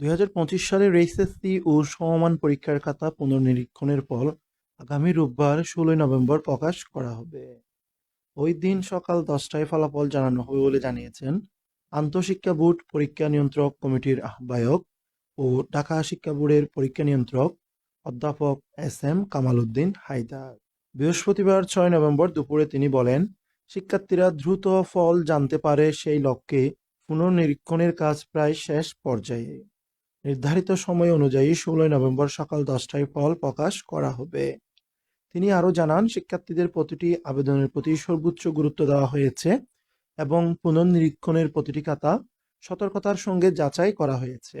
দুই সালের এইচএসসি ও সমমান পরীক্ষার খাতা পুনর্নিরীক্ষণের পর আগামী রোববার ষোলোই নভেম্বর প্রকাশ করা হবে। ওই দিন সকাল দশটায় ফলাফল জানানো হবে বলে জানিয়েছেন আন্তঃশিক্ষা বোর্ড পরীক্ষা নিয়ন্ত্রক কমিটির আহ্বায়ক ও ঢাকা শিক্ষা বোর্ডের পরীক্ষা নিয়ন্ত্রক অধ্যাপক এস এম কামাল উদ্দিন হায়দার। বৃহস্পতিবার ছয় নভেম্বর দুপুরে তিনি বলেন, শিক্ষার্থীরা দ্রুত ফল জানতে পারে সেই লক্ষ্যে পুনর্নিরীক্ষণের কাজ প্রায় শেষ পর্যায়ে। নির্ধারিত সময় অনুযায়ী ষোলোই নভেম্বর সকাল দশটায় ফল প্রকাশ করা হবে। তিনি আরও জানান, শিক্ষার্থীদের প্রতিটি আবেদনের প্রতি সর্বোচ্চ গুরুত্ব দেওয়া হয়েছে এবং পুনর্নিরীক্ষণের প্রতিটি খাতা সতর্কতার সঙ্গে যাচাই করা হয়েছে।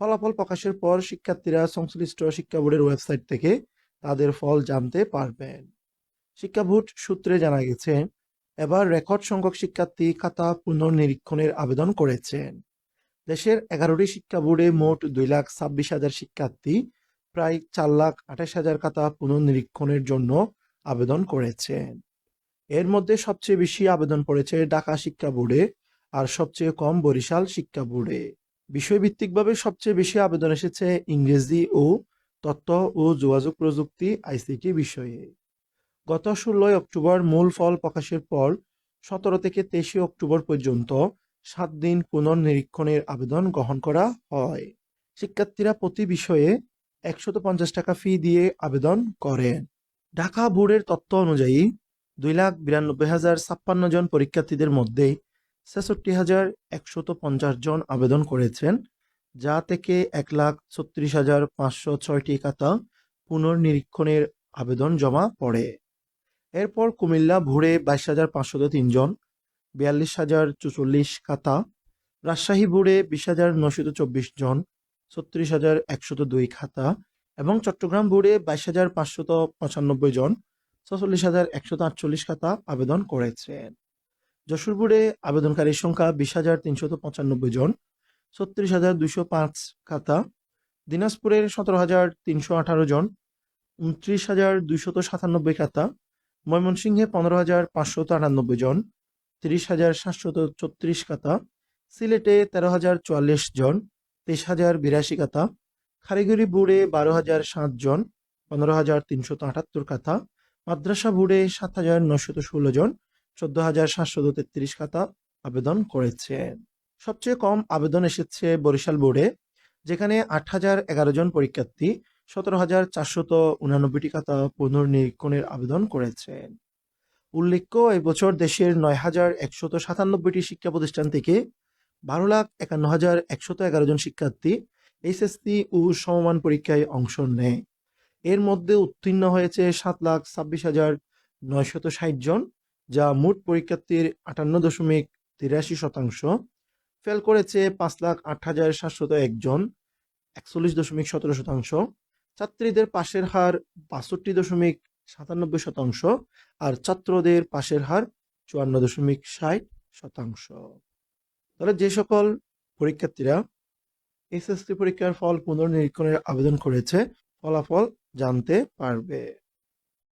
ফলাফল প্রকাশের পর শিক্ষার্থীরা সংশ্লিষ্ট শিক্ষা বোর্ডের ওয়েবসাইট থেকে তাদের ফল জানতে পারবেন। শিক্ষা বোর্ড সূত্রে জানা গেছে, এবার রেকর্ড সংখ্যক শিক্ষার্থী খাতা পুনর্নিরীক্ষণের আবেদন করেছেন। দেশের এগারোটি শিক্ষা বোর্ডে মোট দুই লাখ ছাব্বিশ হাজার শিক্ষার্থী প্রায় চার লাখ আঠাশ হাজার খাতা পুনর্নিরীক্ষণের জন্য আবেদন করেছেন এর মধ্যে সবচেয়ে বেশি আবেদন পড়েছে ঢাকা শিক্ষা বোর্ডে আর সবচেয়ে কম বরিশাল শিক্ষা বোর্ডে বিষয়ভিত্তিকভাবে সবচেয়ে বেশি আবেদন এসেছে ইংরেজি ও তথ্য ও যোগাযোগ প্রযুক্তি আইসিটি বিষয়ে। গত ষোলোই অক্টোবর মূল ফল প্রকাশের পর সতেরো থেকে তেইশে অক্টোবর পর্যন্ত সাত দিন পুনর্নিরীক্ষণের আবেদন গ্রহণ করা হয়। শিক্ষার্থীরা প্রতি বিষয়ে একশত পঞ্চাশ টাকা ফি দিয়ে আবেদন করেন। ঢাকা বোর্ডের তথ্য অনুযায়ী দুই লাখ বিরানব্বই হাজার ছাপ্পান্ন জন পরীক্ষার্থীদের মধ্যে ছেষট্টি হাজার একশত পঞ্চাশ জন আবেদন করেছেন, যা থেকে এক লাখ ছত্রিশ হাজার পাঁচশো ছয়টি খাতা পুনর্নিরীক্ষণের আবেদন জমা পড়ে। এরপর কুমিল্লা ভোরে বাইশ হাজার পাঁচশত তিনজন বিয়াল্লিশ হাজার চুচল্লিশ খাতা। রাজশাহী বোর্ডে বিশ হাজার নশত চব্বিশ জন, ছত্রিশ হাজার একশত দুই খাতা এবং চট্টগ্রাম বোর্ডে বাইশ হাজার পাঁচশত পঁচানব্বই জন, ছচল্লিশ হাজার একশত আটচল্লিশ খাতা আবেদন করেছেন যশোর বোর্ডে আবেদনকারীর সংখ্যা বিশ হাজার তিনশত পঁচানব্বই জন, ছত্রিশ হাজার দুশো পাঁচ খাতা। দিনাজপুরের সতেরো হাজার তিনশো আঠারো জন, উনত্রিশ হাজার দুইশত সাতানব্বই খাতা। ময়মনসিংহে পনেরো হাজার পাঁচশত আটানব্বই জন তিরিশ হাজার সাতশত ছত্রিশ খাতা, সিলেটে তেরো হাজার চুয়াল্লিশ জন, তেইশ হাজার বিরাশি খাতা, কারিগরি বোর্ডে বারো হাজার সাত জন, পনেরো হাজার তিনশত আটাত্তর খাতা, মাদ্রাসা বোর্ডে সাত হাজার নশত ষোলো জন, চোদ্দ হাজার সাতশত তেত্রিশ খাতা আবেদন করেছেন সবচেয়ে কম আবেদন এসেছে বরিশাল বোর্ডে, যেখানে আট হাজার এগারো জন পরীক্ষার্থী, সতেরো হাজার চারশত উনানব্বইটি খাতা পুনর্নিরীক্ষণের আবেদন করেছেন উল্লেখ্য, এবছর দেশের নয় হাজার একশত সাতানব্বইটি শিক্ষা প্রতিষ্ঠান থেকে বারো লাখ একান্ন হাজার একশত এগারো জন শিক্ষার্থী এইচএসসি ও সমমান পরীক্ষায় অংশ নেয়। এর মধ্যে উত্তীর্ণ হয়েছে সাত লাখ ছাব্বিশ হাজার নয়শত ষাট জন, যা মোট পরীক্ষার্থীর আটান্ন দশমিক তিরাশি শতাংশ। ফেল করেছে পাঁচ লাখ আট হাজার সাতশত একজন একচল্লিশ দশমিক সতেরো শতাংশ। ছাত্রীদের পাশের হার বাষট্টি দশমিক সাতানব্বই শতাংশ আর ছাত্রদের পাশের হার চুয়ান্ন দশমিক ষাট শতাংশ। তাহলে যে সকল পরীক্ষার্থীরা এসএসসি পরীক্ষার ফল পুনর্নিরীক্ষণের আবেদন করেছে, ফলাফল জানতে পারবে।